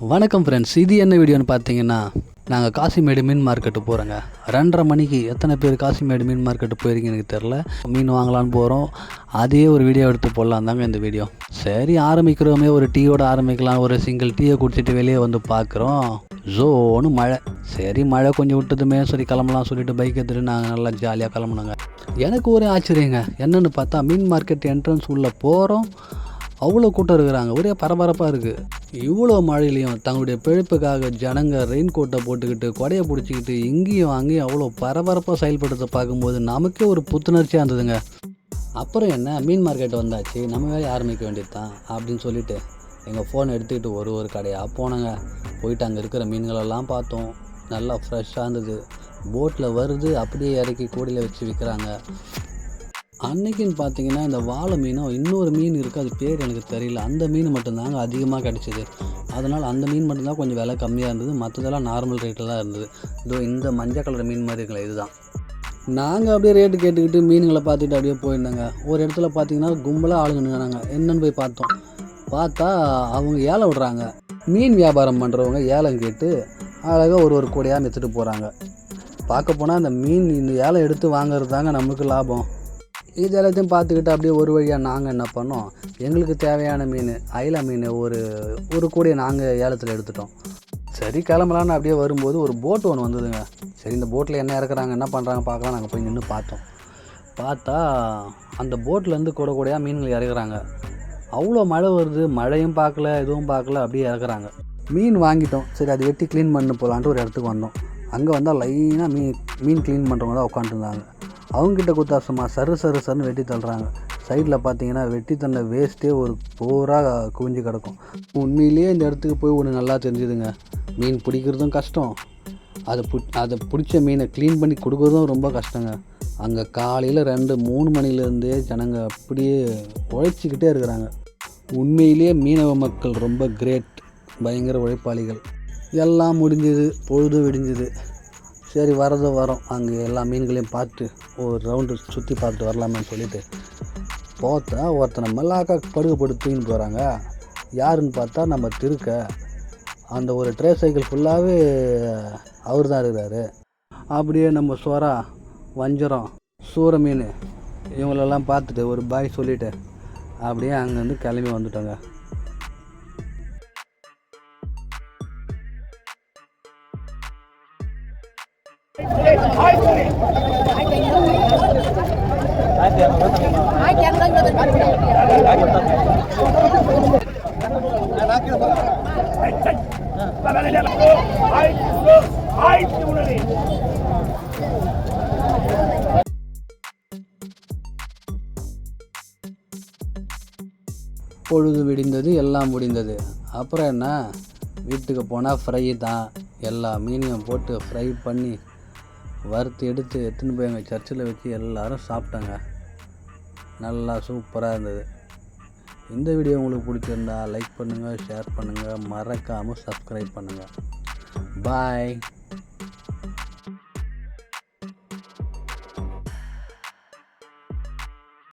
வணக்கம் ஃப்ரெண்ட்ஸ் இது என்ன வீடியோன்னு பார்த்தீங்கன்னா நாங்கள் காசிமேடு மீன் மார்க்கெட்டு போகிறோங்க ரெண்டரை மணிக்கு எத்தனை பேர் காசிமேடு மீன் மார்க்கெட்டு போயிருக்கீங்க எனக்கு தெரில மீன் வாங்கலான்னு போகிறோம் அதே ஒரு வீடியோ எடுத்து போடலாம் தாங்க இந்த வீடியோ சரி ஆரம்பிக்கிறோமே. ஒரு டீயோட ஆரம்பிக்கலாம். ஒரு சிங்கிள் டீயை குடிச்சிட்டு வெளியே வந்து பார்க்குறோம். ஜோன்னு மழை. சரி மழை கொஞ்சம் விட்டதுமே. சரி கிளம்பலாம் சொல்லிட்டு பைக் எடுத்துகிட்டு நாங்கள் நல்லா ஜாலியாக கிளம்புனாங்க எனக்கு ஒரே ஆச்சரியங்க. என்னென்னு பார்த்தா மீன் மார்க்கெட் என்ட்ரன்ஸ் உள்ளே போகிறோம் அவ்வளோ கூட்டம் இருக்கிறாங்க. ஒரே பரபரப்பாக இருக்குது இவ்வளோ மழையிலையும் தங்களுடைய பிழைப்புக்காக ஜனங்க ரெயின் கோட்டை போட்டுக்கிட்டு கொடையை பிடிச்சிக்கிட்டு இங்கேயும் அங்கேயும் அவ்வளோ பரபரப்பாக செயல்படுறத பார்க்கும்போது நமக்கே ஒரு புத்துணர்ச்சியாக இருந்ததுங்க. அப்புறம் என்ன மீன் மார்க்கெட் வந்தாச்சு நம்ம வேலையை ஆரம்பிக்க வேண்டியது தான் அப்படின்னு சொல்லிட்டு எங்கள் ஃபோனை எடுத்துக்கிட்டு ஒரு ஒரு கடையாக போனேங்க. போயிட்டு அங்கே இருக்கிற மீன்களெல்லாம் பார்த்தோம். நல்லா ஃப்ரெஷ்ஷாக இருந்தது. போட்டில் வருது அப்படியே இறக்கி கூடையில் வச்சு விற்கிறாங்க அன்னைக்குன்னு பார்த்தீங்கன்னா இந்த வாழை மீனும் இன்னொரு மீன் இருக்குது அது பேர் எனக்கு தெரியல. அந்த மீன் மட்டும்தாங்க அதிகமாக கிடச்சிது. அதனால் அந்த மீன் மட்டும்தான் கொஞ்சம் விலை கம்மியாக இருந்தது. மற்றதெல்லாம் நார்மல் ரேட்டில் தான் இருந்தது. இதோ இந்த மஞ்சள் கலர் மீன் மாதிரி இருக்கல இதுதான். நாங்கள் அப்படியே ரேட்டு கேட்டுக்கிட்டு மீன்களை பார்த்துட்டு அப்படியே போயிருந்தாங்க. ஒரு இடத்துல பார்த்தீங்கன்னா கும்பலாக ஆளுங்க நின்னாங்க. என்னன்னு போய் பார்த்தோம். பார்த்தா அவங்க ஏலம் விடுறாங்க. மீன் வியாபாரம் பண்ணுறவங்க ஏலம் கேட்டு அழகாக ஒரு ஒரு கூடையாக விற்றுட்டு போகிறாங்க பார்க்க போனால் அந்த மீன் இந்த ஏலம் எடுத்து வாங்குறது தாங்க நமக்கு லாபம். இது எல்லாத்தையும் பார்த்துக்கிட்டு அப்படியே ஒரு வழியாக நாங்கள் என்ன பண்ணோம்? எங்களுக்கு தேவையான மீன் அயில மீன் ஒரு ஒரு கூடையை நாங்கள் ஏலத்தில் எடுத்துட்டோம். சரி கிளம்பலான்னு அப்படியே வரும்போது ஒரு போட் ஒன்று வந்ததுங்க. சரி இந்த போட்டில் என்ன இறக்குறாங்க என்ன பண்ணுறாங்க பார்க்கலாம். நாங்கள் போய் நின்று பார்த்தோம். பார்த்தா அந்த போட்லேருந்து கூட கூடையாக மீன்கள் இறக்குறாங்க. அவ்வளோ மழை வருது மழையும் பார்க்கல எதுவும் பார்க்கல அப்படியே இறக்குறாங்க. மீன் வாங்கிட்டோம். சரி அது வெட்டி க்ளீன் பண்ண போகலான்ட்டு ஒரு இடத்துக்கு வந்தோம். அங்கே வந்தால் லைனாக மீன் மீன் க்ளீன் பண்ணுறவங்க தான் உட்காந்துருந்தாங்க அவங்ககிட்ட கொடுத்தா சரு சரு சருன்னு வெட்டி தள்ளுறாங்க. சைடில் பார்த்தீங்கன்னா வெட்டி தன்னை வேஸ்ட்டே ஒரு போராக குவிஞ்சு கிடக்கும். உண்மையிலேயே இந்த இடத்துக்கு போய் ஒன்று நல்லா தெரிஞ்சுதுங்க. மீன் பிடிக்கிறதும் கஷ்டம். அதை பு அதை பிடிச்ச மீனை க்ளீன் பண்ணி கொடுக்குறதும் ரொம்ப கஷ்டங்க. அங்கே காலையில் ரெண்டு மூணு மணிலேருந்தே ஜனங்க அப்படியே உழைச்சிக்கிட்டே இருக்கிறாங்க. உண்மையிலேயே மீனவ மக்கள் ரொம்ப கிரேட் பயங்கர உழைப்பாளிகள். எல்லாம் முடிஞ்சது பொழுது விடிஞ்சுது. சரி வரதும் வரோம். அங்கே எல்லா மீன்களையும் பார்த்து ஒரு ரவுண்டு சுற்றி பார்த்துட்டு வரலாமேன்னு சொல்லிட்டு பார்த்தா ஒருத்தனை மல்லாக்கா படுகு போட்டு தூக்கின்னு போகிறாங்க யாருன்னு பார்த்தா நம்ம திருக்க. அந்த ஒரு ட்ரே சைக்கிள் ஃபுல்லாகவே அவர் தான் இருக்கிறாரு. அப்படியே நம்ம சொரா வஞ்சரம் சூற மீன் இவங்களெல்லாம் பார்த்துட்டு ஒரு பாய் சொல்லிவிட்டு அப்படியே அங்கேருந்து கிளம்பி வந்துட்டோங்க. பொழுது விடிந்தது எல்லாம் முடிந்தது. அப்புறம் என்ன? வீட்டுக்கு போனால் ஃப்ரை தான். எல்லா மீனையும் போட்டு ஃப்ரை பண்ணி வறுத்து எடுத்து எடுத்துன்னு போய் எங்கள் சர்ச்சில் வச்சு எல்லோரும் சாப்பிட்டாங்க. நல்லா சூப்பராக இருந்தது. இந்த வீடியோ உங்களுக்கு பிடிச்சிருந்தா லைக் பண்ணுங்கள் ஷேர் பண்ணுங்கள் மறக்காமல் சப்ஸ்கிரைப் பண்ணுங்கள் பாய்